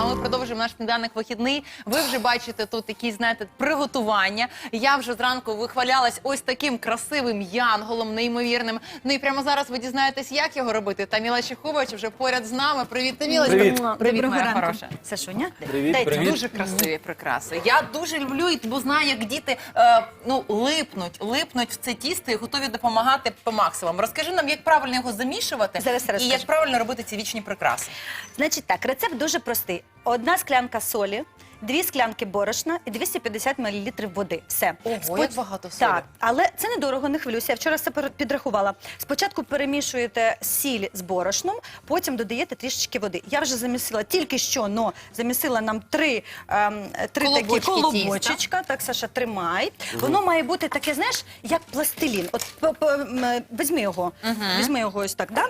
А ми продовжуємо наш сніданок вихідний. Ви вже бачите тут якісь, знаєте, приготування. Я вже зранку вихвалялась ось таким красивим янголом, неймовірним. Ну і прямо зараз ви дізнаєтесь, як його робити. Таміла Чехович вже поряд з нами. Привіт, Тамілочка. Привіт. Привіт, Доброго моя ранку. хороша. Сашуня, Привіт, Дайте привіт. дуже красиві прикраси. Я дуже люблю і бо знаю, як діти е, ну липнуть, липнуть в це тісто і готові допомагати по максимуму. Розкажи нам, як правильно його замішувати Зараз і розкажу. як правильно робити ці вічні прикраси. Значить так, рецепт дуже простий. Одна склянка солі, дві склянки борошна і 250 мл води. Все. Ого, як багато солі. Так, але це недорого, не хвилюйся. Я вчора все підрахувала. Спочатку перемішуєте сіль з борошном, потім додаєте трішечки води. Я вже замісила тільки що, но замісила нам три, ем, три такі Колобочки колобочечка. Так, Саша, тримай. Воно має бути таке, знаєш, як пластилін. От п- п- м, візьми його, візьми його ось так, да?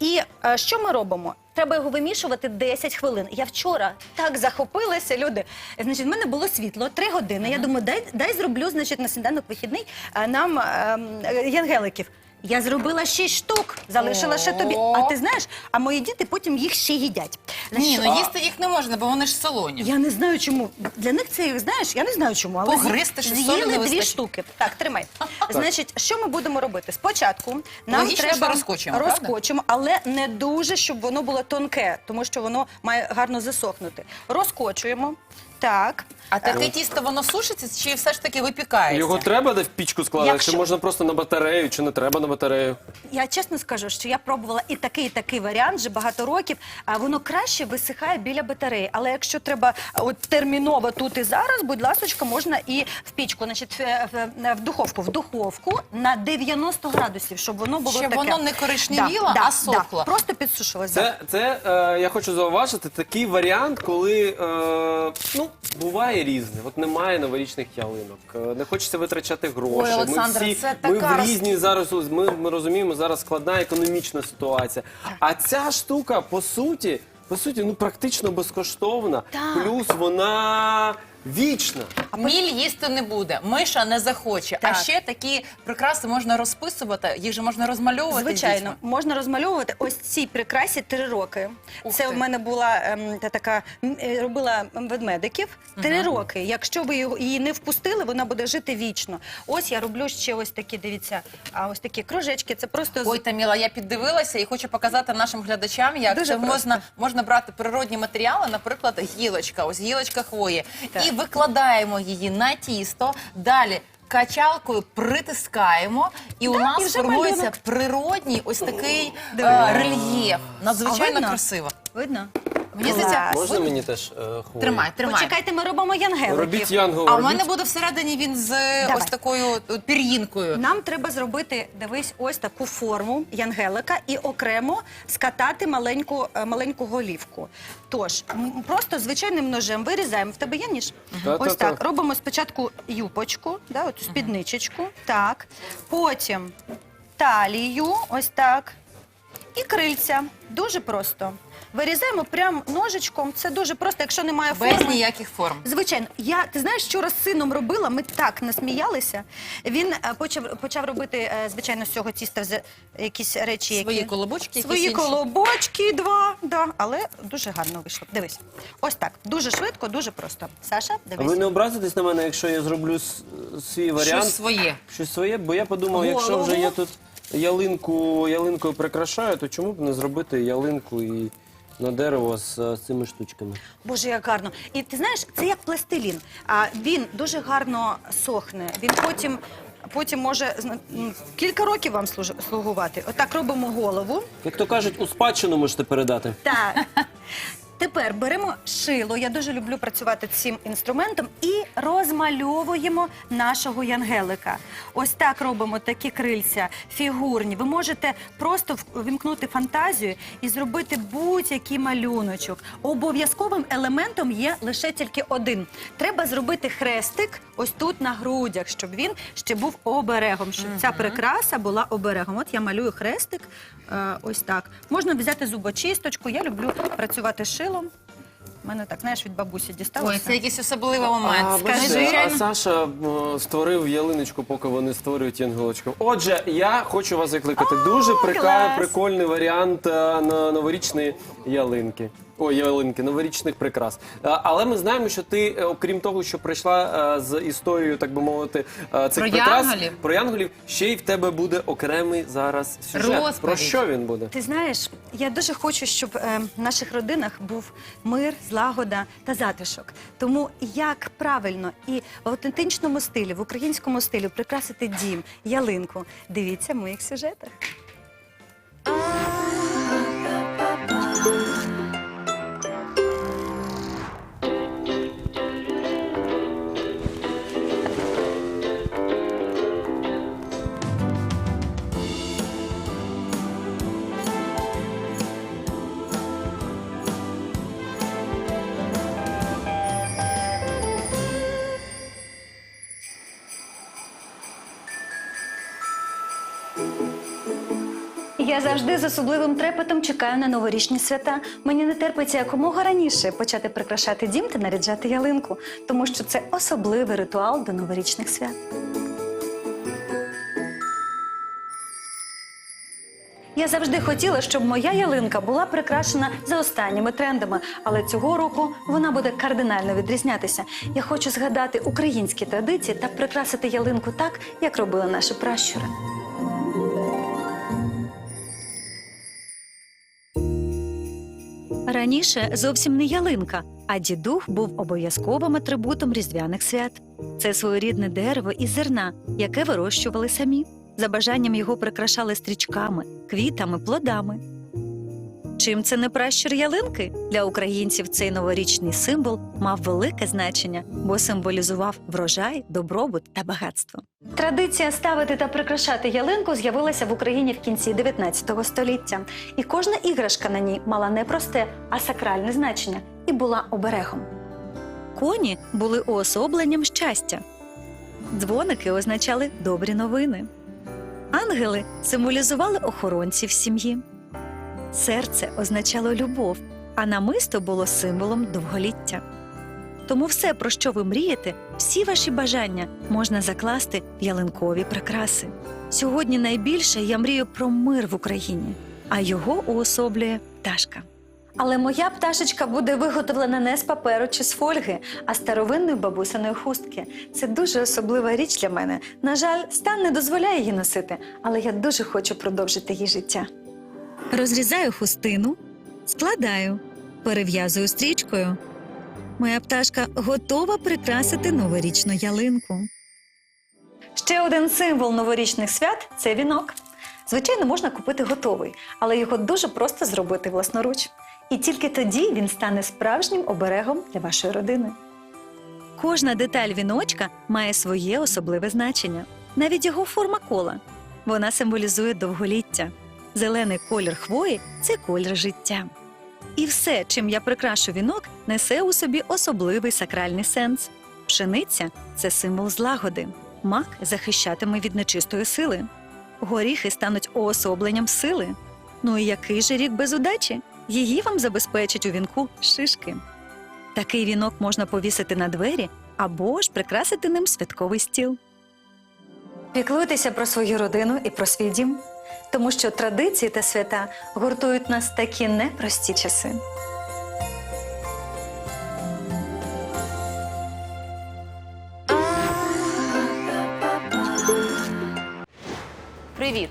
І е, що ми робимо? Треба його вимішувати 10 хвилин. Я вчора так захопилася, люди. Значить, в мене було світло 3 години. Я думаю, дай, дай зроблю значить, на сніданок вихідний е, нам ем, е, янгеликів. Я зробила 6 штук, залишила ще тобі. О. А ти знаєш, а мої діти потім їх ще їдять. Ні, ну їсти їх не можна, бо вони ж солоні. я не знаю чому. Для них це, знаєш, я не знаю чому, але Погризти, що солі з'їли не дві вистачить. штуки. Так, тримай. Значить, що ми будемо робити? Спочатку нам Логічно, треба що розкочуємо, правда? розкочимо, але не дуже, щоб воно було тонке, тому що воно має гарно засохнути. Розкочуємо. Так. А таке тісто воно сушиться чи все ж таки випікається? Його треба де в пічку складати, Якщо- чи можна просто на батарею, чи не треба на батарею? Я чесно скажу, що я пробувала і такий, і такий варіант вже багато років. А воно краще висихає біля батареї. Але якщо треба а, от терміново тут і зараз, будь ласочка, можна і в пічку, значить, в, в, в духовку. В духовку на 90 градусів, щоб воно було Щоб таке. воно не коричневіло, а сохло. Просто підсушилося. Це, це е, я хочу зауважити такий варіант, коли е, ну, буває різне. От немає новорічних ялинок. е, Не хочеться витрачати гроші. Ой, ми всі це ми така в різні зараз. Ми, ми розуміємо, зараз складна економічна ситуація. А ця штука, по суті, по суті, ну практично безкоштовна. Так. Плюс вона вічна. Міль їсти не буде, миша не захоче. А ще такі прикраси можна розписувати, їх же можна розмальовувати. Звичайно, дітьми. можна розмальовувати ось цій прикрасі три роки. Ух Це ти. в мене була ем, та така м, е, робила ведмедиків три роки. Якщо ви його- її не впустили, вона буде жити вічно. Ось я роблю ще ось такі. Дивіться, а ось такі кружечки. Це просто з- Ой, Таміла, я піддивилася і хочу показати нашим глядачам, як Дуже це просто. можна, можна брати природні матеріали, наприклад, гілочка, ось гілочка хвої, Так. і викладаємо її на тісто. Далі. Качалкою притискаємо, і у і нас вже формується малюнок. природній ось такий е, рельєф. Надзвичайно видно? красиво. видно. Мені здається, Можна мені теж е, хвою? тримай, тримай. Почекайте, ми робимо янгеликів. Робіть янгол. А в робіть. мене буде всередині він з е, Давай. ось такою е, пір'їнкою. Нам треба зробити, дивись, ось таку форму янгелика і окремо скатати маленьку, е, маленьку голівку. Тож, м, просто звичайним ножем вирізаємо. В тебе є ніж? Та-та-та. Ось так. Робимо спочатку юпочку, да, оцю спідничечку. Так. Потім талію, ось так. І крильця. Дуже просто. Вирізаємо прям ножичком. Це дуже просто, якщо немає Без ніяких форм. Звичайно, я ти знаєш, що з сином робила? Ми так насміялися. Він е, почав почав робити, е, звичайно, з цього тіста з- якісь речі, Свої які колобочки, свої якісь інші. колобочки, два, да, але дуже гарно вийшло. Дивись, ось так, дуже швидко, дуже просто. Саша, А дивись. ви не образитесь на мене, якщо я зроблю с- свій варіант? Щось своє. Щось своє, бо я подумав, якщо вже я тут ялинку, ялинкою прикрашаю, то чому б не зробити ялинку і на дерево з, е, цими штучками? Боже, як гарно. І ти знаєш, це як пластилін. А він дуже гарно сохне. Він потім. Потім може зна- м, кілька років вам служ- слугувати. Отак робимо голову. Як то кажуть, у спадщину можете передати. Так. Тепер беремо шило. Я дуже люблю працювати цим інструментом і розмальовуємо нашого янгелика. Ось так робимо такі крильця фігурні. Ви можете просто в- вімкнути фантазію і зробити будь-який малюночок. Обов'язковим елементом є лише тільки один. Треба зробити хрестик ось тут на грудях, щоб він ще був оберегом, щоб ця прикраса була оберегом. От я малюю хрестик. е, Ось так. Можна взяти зубочисточку. Я люблю працювати шилом. У мене так, знаєш, від бабусі дісталося. Ой, це якийсь особливий момент. Скажи, а. Саша м, створив ялиночку, поки вони створюють янголочку. Отже, я хочу вас закликати. Дуже прика- клас! прикольний варіант е, на новорічної ялинки. Ой, ялинки, новорічних прикрас. Але ми знаємо, що ти, е, окрім того, що прийшла е, з історією, так би мовити, е, цих Про прикрас янголів. про янголів, ще й в тебе буде окремий зараз сюжет. Розповідь. Про що він буде? Ти знаєш, я дуже хочу, щоб е, в наших родинах був мир, злагода та затишок. Тому як правильно і в автентичному стилі, в українському стилі прикрасити дім, ялинку, дивіться в моїх сюжетах. Я завжди з особливим трепетом чекаю на новорічні свята. Мені не терпиться якомога раніше почати прикрашати дім та наряджати ялинку, тому що це особливий ритуал до новорічних свят. Я завжди хотіла, щоб моя ялинка була прикрашена за останніми трендами, але цього року вона буде кардинально відрізнятися. Я хочу згадати українські традиції та прикрасити ялинку так, як робили наші пращури. Раніше зовсім не ялинка, а дідух був обов'язковим атрибутом різдвяних свят. Це своєрідне дерево із зерна, яке вирощували самі. За бажанням його прикрашали стрічками, квітами, плодами. Чим це не пращур ялинки? Для українців цей новорічний символ мав велике значення, бо символізував врожай, добробут та багатство. Традиція ставити та прикрашати ялинку з'явилася в Україні в кінці 19 століття, і кожна іграшка на ній мала не просте, а сакральне значення і була оберегом. Коні були уособленням щастя. Дзвоники означали добрі новини. Ангели символізували охоронців сім'ї. Серце означало любов, а намисто було символом довголіття. Тому все, про що ви мрієте, всі ваші бажання можна закласти в ялинкові прикраси. Сьогодні найбільше я мрію про мир в Україні, а його уособлює пташка. Але моя пташечка буде виготовлена не з паперу чи з фольги, а старовинної бабусиної хустки. Це дуже особлива річ для мене. На жаль, стан не дозволяє її носити, але я дуже хочу продовжити її життя. Розрізаю хустину, складаю, перев'язую стрічкою. Моя пташка готова прикрасити новорічну ялинку. Ще один символ новорічних свят це вінок. Звичайно, можна купити готовий, але його дуже просто зробити власноруч. І тільки тоді він стане справжнім оберегом для вашої родини. Кожна деталь віночка має своє особливе значення, навіть його форма кола. Вона символізує довголіття. Зелений колір хвої це колір життя. І все, чим я прикрашу вінок, несе у собі особливий сакральний сенс. Пшениця це символ злагоди. Мак захищатиме від нечистої сили. Горіхи стануть уособленням сили. Ну і який же рік без удачі? Її вам забезпечать у вінку шишки. Такий вінок можна повісити на двері або ж прикрасити ним святковий стіл. Піклуйтеся про свою родину і про свій дім, тому що традиції та свята гуртують нас такі непрості часи. Привіт!